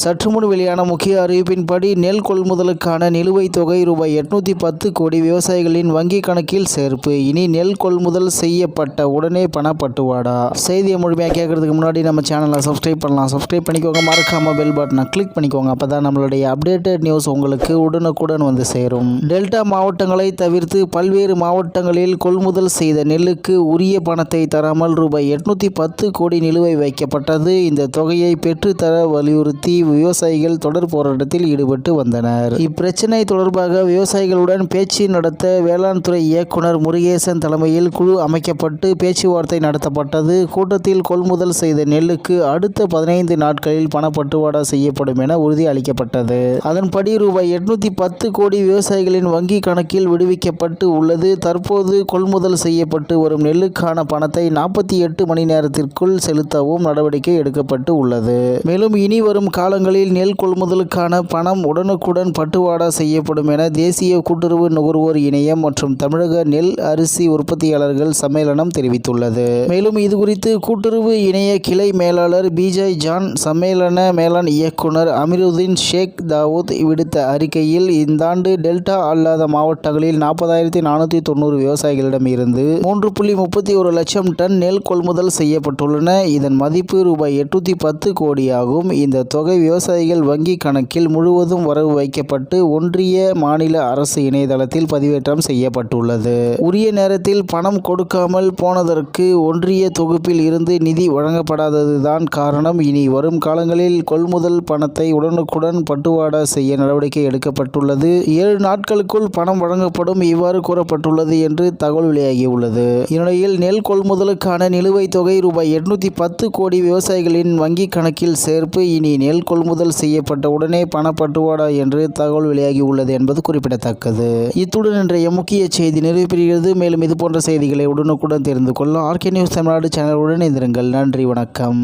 சற்று முன் வெளியான முக்கிய அறிவிப்பின்படி நெல் கொள்முதலுக்கான நிலுவைத் தொகை ரூபாய் எட்நூத்தி பத்து கோடி விவசாயிகளின் வங்கிக் கணக்கில் சேர்ப்பு. இனி நெல் கொள்முதல் செய்யப்பட்ட உடனே பணப்பட்டுவாடா? செய்தியை முழுமையாக கேட்கறதுக்கு முன்னாடி நம்ம சேனலை சப்ஸ்கிரைப் பண்ணலாம். சப்ஸ்கிரைப் பண்ணிக்கோங்க. மறக்காம பெல் பட்டனை கிளிக் பண்ணிக்கோங்க. அப்போ தான் நம்மளுடைய அப்டேட்டட் நியூஸ் உங்களுக்கு உடனுக்குடன் வந்து சேரும். டெல்டா மாவட்டங்களை தவிர்த்து பல்வேறு மாவட்டங்களில் கொள்முதல் செய்த நெல்லுக்கு உரிய பணத்தை தராமல் ரூபாய் எட்நூத்தி பத்து கோடி நிலுவை வைக்கப்பட்டது. இந்த தொகையை பெற்றுத்தர வலியுறுத்தி விவசாயிகள் தொடர் போராட்டத்தில் ஈடுபட்டு வந்தனர். இப்பிரச்சினை தொடர்பாக விவசாயிகளுடன் பேச்சு நடத்த வேளாண் துறை இயக்குனர் முருகேசன் தலைமையில் குழு அமைக்கப்பட்டு பேச்சுவார்த்தை நடத்தப்பட்டது. கூட்டத்தில் கொள்முதல் செய்த நெல்லுக்கு அடுத்த பதினைந்து நாட்களில் பணப்பட்டுவாடா செய்யப்படும் என உறுதி அளிக்கப்பட்டது. அதன்படி ரூபாய் எட்நூத்தி பத்து கோடி விவசாயிகளின் வங்கி கணக்கில் விடுவிக்கப்பட்டு உள்ளது. தற்போது கொள்முதல் செய்யப்பட்டு வரும் நெல்லுக்கான பணத்தை நாற்பத்தி எட்டு மணி நேரத்திற்குள் செலுத்தவும் நடவடிக்கை எடுக்கப்பட்டு உள்ளது. மேலும் இனி வரும் கால மாவட்டங்களில் நெல் கொள்முதலுக்கான பணம் உடனுக்குடன் பட்டுவாடா செய்யப்படும் என தேசிய கூட்டுறவு நுகர்வோர் இணையம் மற்றும் தமிழக நெல் அரிசி உற்பத்தியாளர்கள் சம்மேளனம் தெரிவித்துள்ளது. மேலும் இதுகுறித்து கூட்டுறவு இணைய கிளை மேலாளர் பிஜய் ஜான் சம்மேளன மேலாண் இயக்குனர் அமிருதீன் ஷேக் தாவூத் விடுத்த அறிக்கையில் இந்த ஆண்டு டெல்டா அல்லாத மாவட்டங்களில் நாற்பதாயிரத்தி நானூற்றி தொண்ணூறு விவசாயிகளிடம் இருந்து மூன்று புள்ளி முப்பத்தி ஒரு லட்சம் டன் நெல் கொள்முதல் செய்யப்பட்டுள்ளன. இதன் மதிப்பு ரூபாய் எட்நூத்தி பத்து கோடியாகும். இந்த தொகை விவசாயிகள் வங்கி கணக்கில் முழுவதும் வரவு வைக்கப்பட்டு ஒன்றிய மாநில அரசு இணையதளத்தில் பதிவேற்றம் செய்யப்பட்டுள்ளது. உரிய நேரத்தில் பணம் கொடுக்காமல் போனதற்கு ஒன்றிய தொகுப்பில் இருந்து நிதி வழங்கப்படாததுதான் காரணம். இனி வரும் காலங்களில் கொள்முதல் பணத்தை உடனுக்குடன் பட்டுவாடா செய்ய நடவடிக்கை எடுக்கப்பட்டுள்ளது. ஏழு நாட்களுக்குள் பணம் வழங்கப்படும் இவ்வாறு கூறப்பட்டுள்ளது என்று தகவல் வெளியாகியுள்ளது. இந்நிலையில் நெல் கொள்முதலுக்கான நிலுவைத் தொகை ரூபாய் எட்நூத்தி பத்து கோடி விவசாயிகளின் வங்கி கணக்கில் சேர்ப்பு. இனி நெல் கொள்முதல் செய்யப்பட்ட உடனே பணப்பட்டுவாடா என்று தகவல் வெளியாகி உள்ளது என்பது குறிப்பிடத்தக்கது. இத்துடன் இன்றைய முக்கிய செய்தி நிறைவு பெறுகிறது மேலும் இது போன்ற செய்திகளை உடனுக்குடன் தெரிந்து கொள்ள ஆர்கே நியூஸ் தமிழ்நாடு சேனலுடன் இருந்திருங்கள் நன்றி வணக்கம்.